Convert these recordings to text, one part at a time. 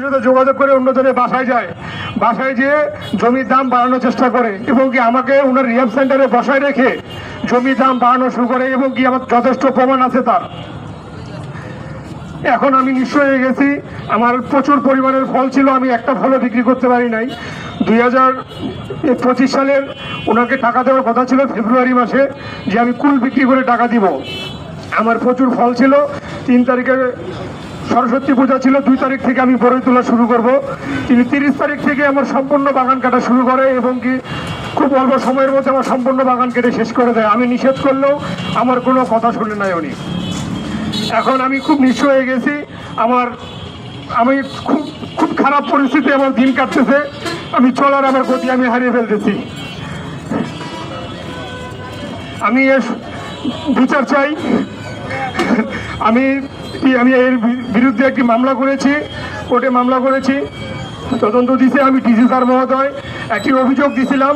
যোগাযোগ করে অন্যজনের বাসায় যায়। বাসায় যেয়ে জমির দাম বাড়ানোর চেষ্টা করে এবং কি আমাকে ওনার রিহাব সেন্টারে বসায় রেখে জমির দাম বাড়ানো শুরু করে এবং কি আমার যথেষ্ট প্রমাণ আছে তার। এখন আমি নিঃস্ব হয়ে গেছি। আমার প্রচুর পরিমাণের ফল ছিল, আমি একটা ফলও বিক্রি করতে পারি নাই। দুই হাজার পঁচিশ সালের ওনাকে টাকা দেওয়ার কথা ছিল ফেব্রুয়ারি মাসে যে আমি কুল বিক্রি করে টাকা দিব। আমার প্রচুর ফল ছিল। তিন তারিখে সরস্বতী পূজা ছিল, দুই তারিখ থেকে আমি বড়ই তোলা শুরু করব। তিনি তিরিশ তারিখ থেকে আমার সম্পূর্ণ বাগান কাটা শুরু করে এবং কি খুব অল্প সময়ের মধ্যে আমার সম্পূর্ণ বাগান কেটে শেষ করে দেয়। আমি নিষেধ করলেও আমার কোনো কথা শুনে নাই উনি। এখন আমি খুব নিঃস্ব হয়ে গেছি। আমার, আমি খুব খুব খারাপ পরিস্থিতি আমার দিন কাটতেছে। আমি চলার আমার গতি আমি হারিয়ে ফেলতেছি। আমি বিচার চাই। আমি আমি এর বিরুদ্ধে একটি মামলা করেছি, কোর্টে মামলা করেছি। তদন্ত দিছে আমি ডিসি স্যার মহোদয়। একটি অভিযোগ দিছিলাম,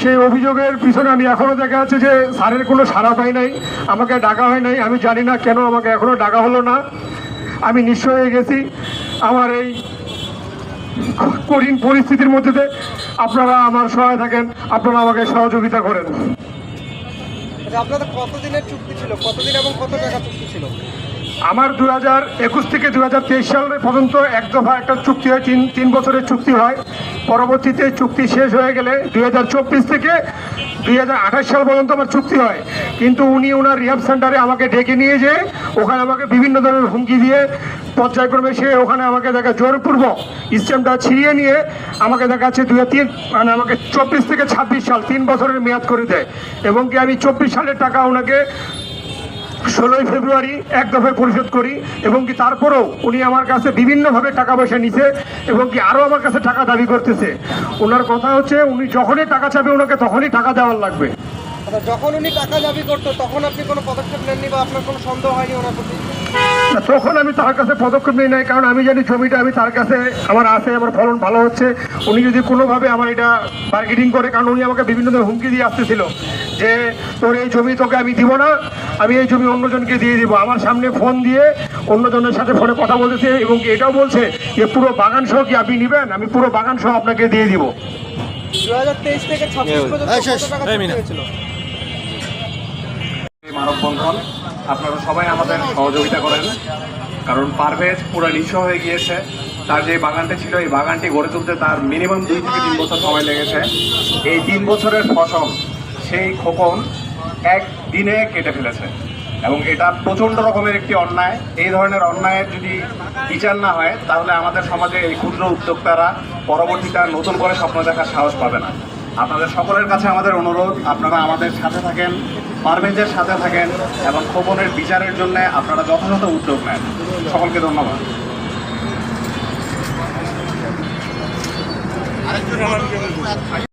সেই অভিযোগের পিছনে আমি এখনও দেখা যাচ্ছে যে স্যারের কোনো সাড়া পাই নাই, আমাকে ডাকা হয় নাই, আমি জানি না কেন আমাকে এখনও ডাকা হলো না। আমি নিঃস্ব হয়ে গেছি। আমার এই কঠিন পরিস্থিতির মধ্যে আপনারা আমার সহায় থাকেন, আপনারা আমাকে সহযোগিতা করেন। আপনাদের কতদিনের চুক্তি ছিল? কতদিন এবং কত টাকা চুক্তি ছিল? আমার দু হাজার একুশ থেকে দু হাজার তেইশ সাল পর্যন্ত এক দফা একটা চুক্তি হয়, তিন তিন বছরের চুক্তি হয়। পরবর্তীতে চুক্তি শেষ হয়ে গেলে দুই হাজার চব্বিশ থেকে দুই হাজার আঠাশ সাল পর্যন্ত আমার চুক্তি হয়। কিন্তু উনি ওনার রিহাব সেন্টারে আমাকে ডেকে নিয়ে যেয়ে ওখানে আমাকে বিভিন্ন ধরনের হুমকি দিয়ে পর্যায়ক্রমে সে ওখানে আমাকে দেখা জোরপূর্বক স্টেমটা ছিঁড়িয়ে নিয়ে আমাকে দেখাচ্ছে দুই তিন মানে আমাকে চব্বিশ থেকে ছাব্বিশ সাল তিন বছরের মেয়াদ করে দেয়। এবং কি আমি চব্বিশ সালের টাকা ওনাকে ষোলোই ফেব্রুয়ারি এক দফায় পরিশোধ করি এবং কি তারপরেও উনি আমার কাছে বিভিন্নভাবে টাকা পয়সা নিছে এবং কি আরও আমার কাছে টাকা দাবি করতেছে। ওনার কথা হচ্ছে উনি যখনই টাকা চাবে ওনাকে তখনই টাকা দেওয়ার লাগবে। আচ্ছা যখন উনি টাকা দাবি করতো, তখন আপনি কোনো পদক্ষেপ নেননি বা আপনার কোনো সন্দেহ হয়নি ওনার প্রতি? তখন আমি তার কাছে পদক্ষেপ নিই নাই কারণ আমি জানি ছবিটা আমি তার কাছে আমার আছে আমার ফলন ভালো হচ্ছে। উনি যদি কোনোভাবে আমার এটা মার্কেটিং করে কারণ উনি আমাকে বিভিন্ন ধরনের হুমকি দিয়ে আসতেছিল যে তোর এই ছবি তোকে আমি দিব না আমি এই ছবি অন্যজনকে দিয়ে দিব। আমার সামনে ফোন দিয়ে অন্যজনের সাথে ফোনে কথা বলতেছে এবং এটাও বলছে যে পুরো বাগান সহ কি আপনি নেবেন? আমি পুরো বাগান সহ আপনাকে দিয়ে দিব। দু হাজার তেইশ থেকে ছাব্বিশ মানববন্ধন আপনারা সবাই আমাদের সহযোগিতা করেন। কারণ পারভেজ পুরো নিঃস্ব হয়ে গিয়েছে। তার যে বাগানটি ছিল, এই বাগানটি গড়ে তুলতে তার মিনিমাম দুই থেকে তিন বছর সময় লেগেছে। এই তিন বছরের ফসল, সেই খোকন এক দিনে কেটে ফেলেছে। এবং এটা প্রচণ্ড রকমের একটি অন্যায়। এই ধরনের অন্যায়ের যদি বিচার না হয়, তাহলে আমাদের সমাজে এই ক্ষুদ্র উদ্যোক্তারা পরবর্তীতে নতুন করে স্বপ্ন দেখার সাহস পাবে না। আপনাদের সকলের কাছে আমাদের অনুরোধ, আপনারা আমাদের সাথে থাকেন পারমেন্টের সাথে থাকেন এবং খোপনের বিচারের জন্য আপনারা যথাযথ উদ্যোগ নেন। সকলকে ধন্যবাদ।